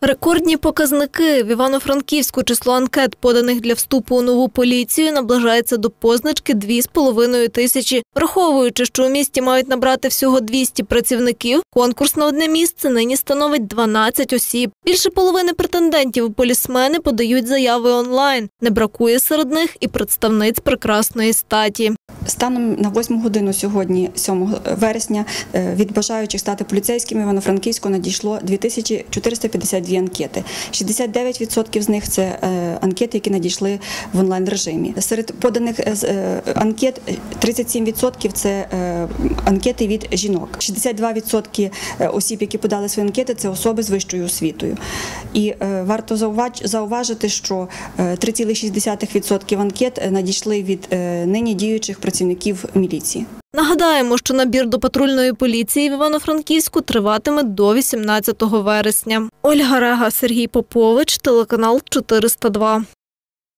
Рекордні показники в Івано-Франківську число анкет, поданих для вступу у нову поліцію, наближається до позначки 2,5 тисячі. Враховуючи, що у місті мають набрати всього 200 працівників, конкурс на одне місце нині становить 12 осіб. Більше половини претендентів у полісмени подають заяви онлайн. Не бракує серед них і представниць прекрасної статі. Станом на 8 годину сьогодні, 7 вересня, е, від бажаючих стати поліцейськими Івано-Франківську надійшло 2452 анкети. 69% з них це е, анкети, які надійшли в онлайн режимі. Серед поданих е, е, анкет 37% це е, анкети від жінок. 62% осіб, які подали свої анкети, це особи з вищою освітою. І е, варто зауважити, що е, 3,6% анкет е, надійшли від е, нині діючих працівників міліції. Нагадаємо, що набір до патрульної поліції в Івано-Франківську триватиме до 18 вересня. Ольга Рега, Сергій Попович, телеканал 402.